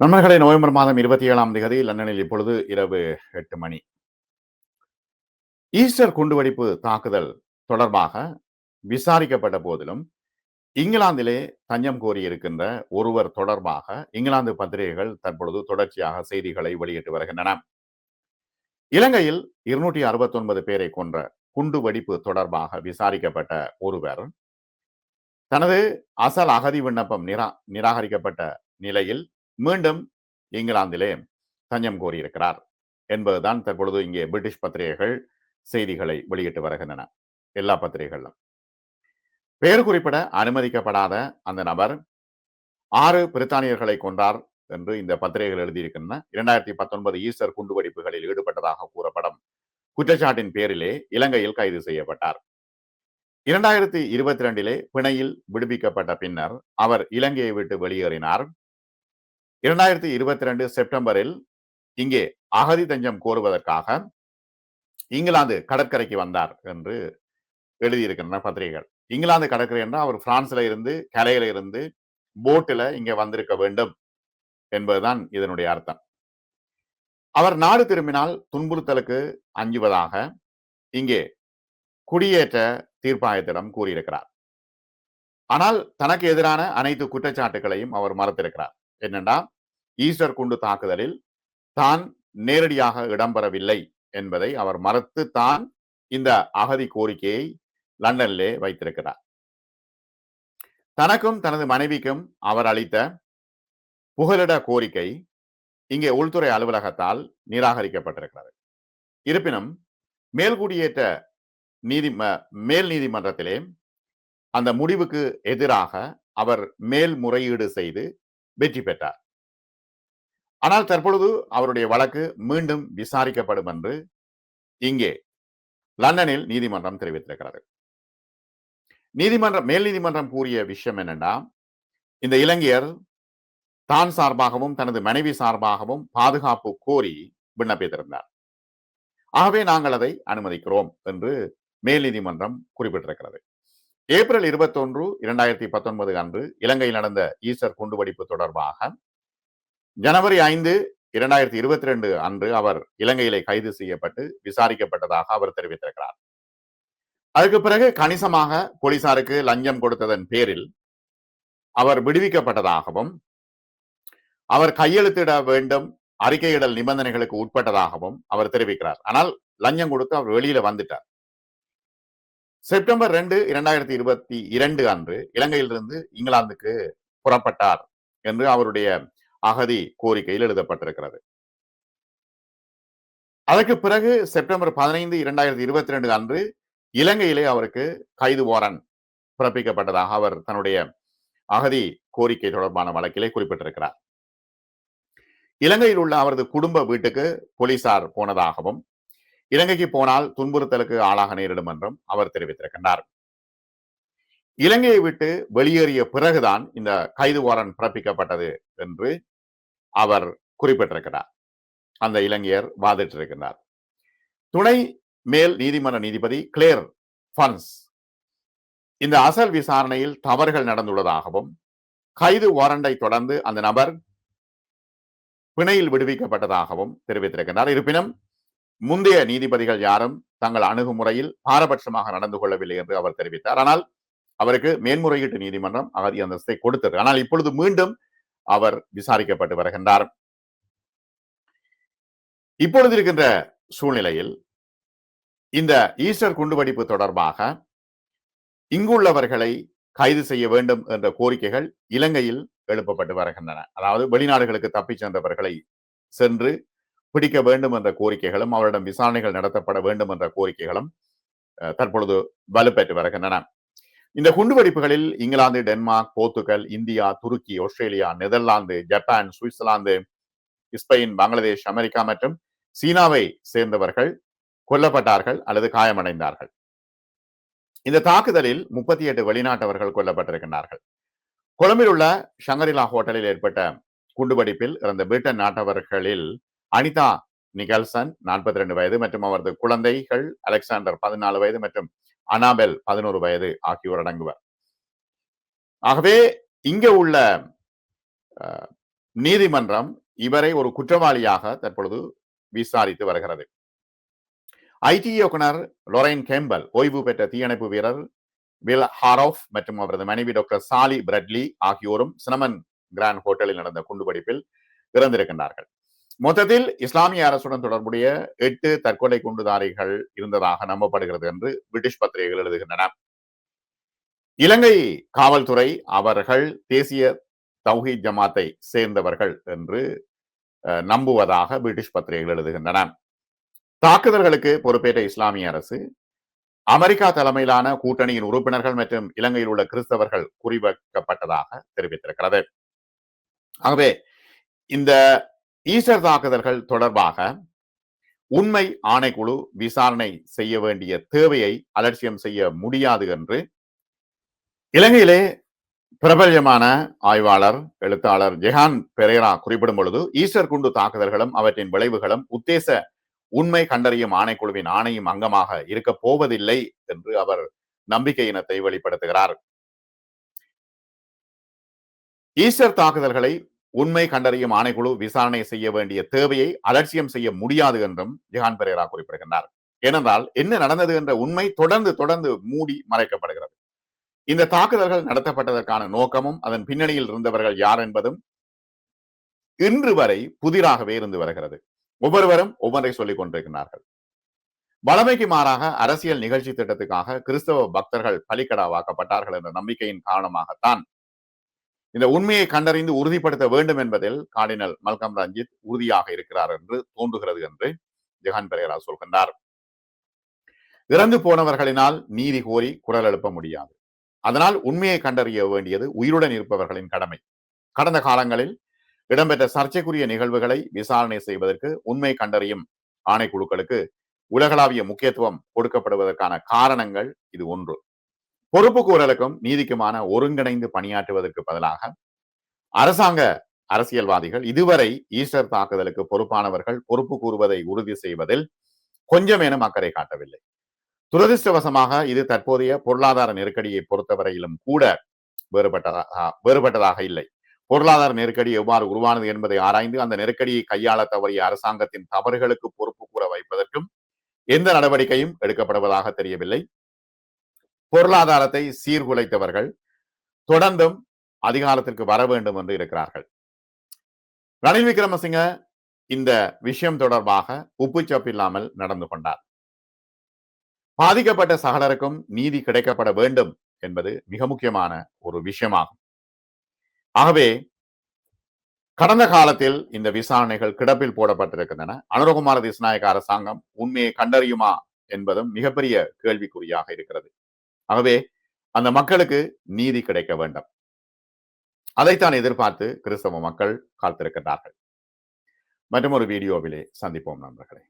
நண்பர்களே நவம்பர் மாதம் இருபத்தி ஏழாம் தேதி லண்டனில் இப்பொழுது இரவு எட்டு மணி. ஈஸ்டர் குண்டுவெடிப்பு தாக்குதல் தொடர்பாக விசாரிக்கப்பட்ட போதிலும் இங்கிலாந்திலே தஞ்சம் கோரியிருக்கின்ற ஒருவர் தொடர்பாக இங்கிலாந்து பத்திரிகைகள் தற்பொழுது தொடர்ச்சியாக செய்திகளை வெளியிட்டு வருகின்றன. இலங்கையில் இருநூற்றி அறுபத்தி ஒன்பது பேரை கொன்ற குண்டு வெடிப்பு தொடர்பாக விசாரிக்கப்பட்ட ஒருவர் தனது அசல் அகதி விண்ணப்பம் நிரா நிராகரிக்கப்பட்ட நிலையில் மீண்டும் இங்கிலாந்திலே தஞ்சம் கோரியிருக்கிறார் என்பதுதான் தற்பொழுது இங்கே பிரிட்டிஷ் பத்திரிகைகள் செய்திகளை வெளியிட்டு வருகின்றன எல்லா பத்திரிகைகளிலும். பெயர் குறிப்பிட அனுமதிக்கப்படாத அந்த நபர் ஆறு பிரித்தானியர்களை கொன்றார் என்று இந்த பத்திரிகைகள் எழுதியிருக்கின்றன. இரண்டாயிரத்தி பத்தொன்பது ஈஸ்டர் குண்டுவெடிப்புகளில் ஈடுபட்டதாக கூறப்படும் குற்றச்சாட்டின் பேரிலே இலங்கையில் கைது செய்யப்பட்டார். இரண்டாயிரத்தி இருபத்தி ரெண்டிலே பிணையில் விடுவிக்கப்பட்ட பின்னர் அவர் இலங்கையை விட்டு வெளியேறினார். இரண்டாயிரத்தி இருபத்தி ரெண்டு செப்டம்பரில் இங்கே அகதி தஞ்சம் கோருவதற்காக இங்கிலாந்து கடற்கரைக்கு வந்தார் என்று எழுதியிருக்கின்றன பத்திரிகைகள். இங்கிலாந்து கடற்கரை என்றால் அவர் பிரான்ஸ்ல இருந்து கலையில இருந்து போட்டில் இங்க வந்திருக்க வேண்டும் என்பதுதான் இதனுடைய அர்த்தம். அவர் நாடு திரும்பினால் துன்புறுத்தலுக்கு அஞ்சுவதாக இங்கே குடியேற்ற தீர்ப்பாயத்திடம் கூறியிருக்கிறார். ஆனால் தனக்கு எதிரான அனைத்து குற்றச்சாட்டுகளையும் அவர் மறுத்திருக்கிறார். என்னென்னா ஈஸ்டர் குண்டு தாக்குதலில் தான் நேரடியாக இடம்பெறவில்லை என்பதை அவர் மறுத்து தான் இந்த அகதி கோரிக்கையை லண்டனிலே வைத்திருக்கிறார். தனக்கும் தனது மனைவிக்கும் அவர் அளித்த புகலிட கோரிக்கை இங்கே உள்துறை அலுவலகத்தால் நிராகரிக்கப்பட்டிருக்கிறது. இருப்பினும் மேல்குடியேற்ற நீதி மேல் நீதிமன்றத்திலே அந்த முடிவுக்கு எதிராக அவர் மேல்முறையீடு செய்து வெற்றி பெற்றார். ஆனால் தற்பொழுது அவருடைய வழக்கு மீண்டும் விசாரிக்கப்படும் என்று இங்கே லண்டனில் நீதிமன்றம் தெரிவித்திருக்கிறது. நீதிமன்றம் மேல் நீதிமன்றம் கூறிய விஷயம் என்னன்னா இந்த இளைஞர் தான் சார்பாகவும் தனது மனைவி சார்பாகவும் பாதுகாப்பு கோரி விண்ணப்பித்திருந்தார். ஆகவே நாங்கள் அதை அனுமதிக்கிறோம் என்று மேல் நீதிமன்றம் குறிப்பிட்டிருக்கிறது. ஏப்ரல் இருபத்தொன்று இரண்டாயிரத்தி பத்தொன்பது அன்று இலங்கையில் நடந்த ஈஸ்டர் குண்டுவெடிப்பு தொடர்பாக ஜனவரி ஐந்து இரண்டாயிரத்தி இருபத்தி ரெண்டு அன்று அவர் இலங்கையிலே கைது செய்யப்பட்டு விசாரிக்கப்பட்டதாக அவர் தெரிவித்திருக்கிறார். அதுக்கு பிறகு கணிசமாக போலீசாருக்கு லஞ்சம் கொடுத்ததன் பேரில் அவர் விடுவிக்கப்பட்டதாகவும் அவர் கையெழுத்திட வேண்டும் அறிக்கையிடல் நிபந்தனைகளுக்கு உட்பட்டதாகவும் அவர் தெரிவிக்கிறார். ஆனால் லஞ்சம் கொடுத்து அவர் வெளியில வந்துட்டார். செப்டம்பர் ரெண்டு இரண்டாயிரத்தி இருபத்தி இரண்டு அன்று இலங்கையிலிருந்து இங்கிலாந்துக்கு புறப்பட்டார் என்று அவருடைய அகதி கோரிக்கையில் எழுதப்பட்டிருக்கிறது. அதற்கு பிறகு செப்டம்பர் பதினைந்து இரண்டாயிரத்தி இருபத்தி ரெண்டு அன்று இலங்கையிலே அவருக்கு கைது வாரன் பிறப்பிக்கப்பட்டதாக அவர் தன்னுடைய அகதி கோரிக்கை தொடர்பான வழக்கிலே குறிப்பிட்டிருக்கிறார். இலங்கையில் உள்ள அவரது குடும்ப வீட்டுக்கு போலீசார் போனதாகவும் இலங்கைக்கு போனால் துன்புறுத்தலுக்கு ஆளாக நேரிடும் என்றும் அவர் தெரிவித்திருக்கின்றார். இலங்கையை விட்டு வெளியேறிய பிறகுதான் இந்த கைது வாரன் பிறப்பிக்கப்பட்டது என்று அவர் குறிப்பிட்டிருக்கிறார். அந்த இளைஞர் வாதிட்டிருக்கிறார். துணை மேல் நீதிமன்ற நீதிபதி கிளேர் ஃபன்ஸ். இந்த அசல் விசாரணையில் தவறுகள் நடந்துள்ளதாகவும் கைது வாரண்டை தொடர்ந்து அந்த நபர் பிணையில் விடுவிக்கப்பட்டதாகவும் தெரிவித்திருக்கிறார். இருப்பினும் முந்தைய நீதிபதிகள் யாரும் தங்கள் அணுகுமுறையில் பாரபட்சமாக நடந்து கொள்ளவில்லை என்று அவர் தெரிவித்தார். ஆனால் அவருக்கு மேன்முறையீட்டு நீதிமன்றம் அகதி அந்தஸ்தை கொடுத்தது. ஆனால் இப்பொழுது மீண்டும் அவர் விசாரிக்கப்பட்டு வருகின்றார். இப்பொழுது இருக்கின்ற சூழ்நிலையில் இந்த ஈஸ்டர் குண்டுவெடிப்பு தொடர்பாக இங்குள்ளவர்களை கைது செய்ய வேண்டும் என்ற கோரிக்கைகள் இலங்கையில் எழுப்பப்பட்டு வருகின்றன. அதாவது வெளிநாடுகளுக்கு தப்பிச் சென்றவர்களை சென்று பிடிக்க வேண்டும் என்ற கோரிக்கைகளும் அவரிடம் விசாரணைகள் நடத்தப்பட வேண்டும் என்ற கோரிக்கைகளும் தற்பொழுது வலுப்பெற்று வருகின்றன. இந்த குண்டுவெடிப்புகளில் England Denmark Portugal India Turkey Australia Netherlands Japan Switzerland Spain Bangladesh America மற்றும் சீனாவை சேர்ந்தவர்கள் கொல்லப்பட்டார்கள் அல்லது காயமடைந்தார்கள். இந்த தாக்குதலில் முப்பத்தி எட்டு வெளிநாட்டவர்கள் கொல்லப்பட்டிருக்கின்றார்கள். கொழும்பில் உள்ள ஷங்கரிலா ஹோட்டலில் ஏற்பட்ட குண்டுவெடிப்பில் இறந்த பிரிட்டன் நாட்டவர்களில் அனிதா நிகல்சன் நாற்பத்தி ரெண்டு வயது மற்றும் அவரது குழந்தைகள் அலெக்சாண்டர் பதினாலு வயது மற்றும் அனாபெல் பதினோரு வயது ஆகியோர் அடங்குவர். ஆகவே இங்க உள்ள நீதிமன்றம் இவரை ஒரு குற்றவாளியாக தற்பொழுது விசாரித்து வருகிறது. ஐடி இயக்குனர் லொரைன் கேம்பல் ஓய்வு பெற்ற தீயணைப்பு வீரர் வில் ஹாரோஃப் மற்றும் அவரது மனைவி டாக்டர் சாலி பிரெட்லி ஆகியோரும் சினமன் கிராண்ட் ஹோட்டலில் நடந்த குண்டுவெடிப்பில் இறந்திருக்கின்றார்கள். மொத்தத்தில் இஸ்லாமிய அரசுடன் தொடர்புடைய எட்டு தற்கொலை குண்டுதாரிகள் இருந்ததாக நம்பப்படுகிறது என்று பிரிட்டிஷ் பத்திரிகைகள் எழுதுகின்றன. இலங்கை காவல்துறை அவர்கள் தேசிய தௌஹி ஜமாத்தை சேர்ந்தவர்கள் என்று நம்புவதாக பிரிட்டிஷ் பத்திரிகைகள் எழுதுகின்றன. தாக்குதல்களுக்கு பொறுப்பேற்ற இஸ்லாமிய அரசு அமெரிக்கா தலைமையிலான கூட்டணியின் உறுப்பினர்கள் மற்றும் இலங்கையில் உள்ள கிறிஸ்தவர்கள் குறிவைக்கப்பட்டதாக தெரிவித்திருக்கிறது. ஆகவே இந்த ஈஸ்டர் தாக்குதல்கள் தொடர்பாக உண்மை ஆணைக்குழு விசாரணை செய்ய வேண்டிய தேவையை அலட்சியம் செய்ய முடியாது என்று இலங்கையிலே பிரபல்யமான ஆய்வாளர் எழுத்தாளர் ஜெஹான் பெரேரா குறிப்பிடும் பொழுது ஈஸ்டர் குண்டு தாக்குதல்களும் அவற்றின் விளைவுகளும் உத்தேச உண்மை கண்டறியும் ஆணைக்குழுவின் ஆணையும் அங்கமாக இருக்க போவதில்லை என்று அவர் நம்பிக்கை இனத்தை வெளிப்படுத்துகிறார். ஈஸ்டர் தாக்குதல்களை உண்மை கண்டறியும் ஆணைக்குழு விசாரணை செய்ய வேண்டிய தேவையை அலட்சியம் செய்ய முடியாது என்றும் ஜெகான் பெரேரா குறிப்பிடுகின்றார். ஏனென்றால் என்ன நடந்தது என்ற உண்மை தொடர்ந்து தொடர்ந்து மூடி மறைக்கப்படுகிறது. இந்த தாக்குதல்கள் நடத்தப்பட்டதற்கான நோக்கமும் அதன் பின்னணியில் இருந்தவர்கள் யார் என்பதும் இன்று வரை புதிராகவே இருந்து வருகிறது. ஒவ்வொருவரும் ஒவ்வொன்றை சொல்லிக் கொண்டிருக்கிறார்கள். வளமைக்கு மாறாக அரசியல் நிகழ்ச்சி திட்டத்துக்காக கிறிஸ்தவ பக்தர்கள் பலிக்கடாவாக்கப்பட்டார்கள் என்ற நம்பிக்கையின் காரணமாகத்தான் இந்த உண்மையை கண்டறிந்து உறுதிப்படுத்த வேண்டும் என்பதில் கார்டினல் மல்கம் ரஞ்சித் உறுதியாக இருக்கிறார் என்று தோன்றுகிறது என்று ஜெகான் பெரேரா சொல்கின்றார். இறந்து போனவர்களினால் நீதி கோரி குரல் எழுப்ப முடியாது. அதனால் உண்மையை கண்டறிய வேண்டியது உயிருடன் இருப்பவர்களின் கடமை. கடந்த காலங்களில் இடம்பெற்ற சர்ச்சைக்குரிய நிகழ்வுகளை விசாரணை செய்வதற்கு உண்மை கண்டறியும் ஆணைக்குழுக்களுக்கு உலகளாவிய முக்கியத்துவம் கொடுக்கப்படுவதற்கான காரணங்கள் இது ஒன்று. பொறுப்பு கூறலுக்கும் நீதிக்குமான ஒருங்கிணைந்து பணியாற்றுவதற்கு பதிலாக அரசாங்க அரசியல்வாதிகள் இதுவரை ஈஸ்டர் தாக்குதலுக்கு பொறுப்பானவர்கள் பொறுப்பு கூறுவதை உறுதி செய்வதில் கொஞ்சமேனும் அக்கறை காட்டவில்லை. துரதிருஷ்டவசமாக இது தற்போதைய பொருளாதார நெருக்கடியை பொறுத்தவரையிலும் கூட வேறுபட்டதாக வேறுபட்டதாக இல்லை. பொருளாதார நெருக்கடி எவ்வாறு உருவானது என்பதை ஆராய்ந்து அந்த நெருக்கடியை கையாள தவறிய அரசாங்கத்தின் தவறுகளுக்கு பொறுப்பு கூற வைப்பதற்கும் எந்த நடவடிக்கையும் எடுக்கப்படுவதாக தெரியவில்லை. பொருளாதாரத்தை சீர்குலைத்தவர்கள் தொடர்ந்தும் அதிகாரத்திற்கு வர வேண்டும் என்று இருக்கிறார்கள். ரணில் விக்ரமசிங்க இந்த விஷயம் தொடர்பாக உப்புச்சப்பு இல்லாமல் நடந்து கொண்டார். பாதிக்கப்பட்ட சகலருக்கும் நீதி கிடைக்கப்பட வேண்டும் என்பது மிக முக்கியமான ஒரு விஷயமாகும். ஆகவே கடந்த காலத்தில் இந்த விசாரணைகள் கிடப்பில் போடப்பட்டிருக்கின்றன. அனுரகுமார திஸ்நாயக அரசாங்கம் உண்மையை கண்டறியுமா என்பதும் மிகப்பெரிய கேள்விக்குறியாக இருக்கிறது. ஆகவே அந்த மக்களுக்கு நீதி கிடைக்க வேண்டும். அதைத்தான் எதிர்பார்த்து கிறிஸ்தவ மக்கள் காத்திருக்கிறார்கள். மற்றும் ஒரு வீடியோவிலே சந்திப்போம் நண்பர்களே.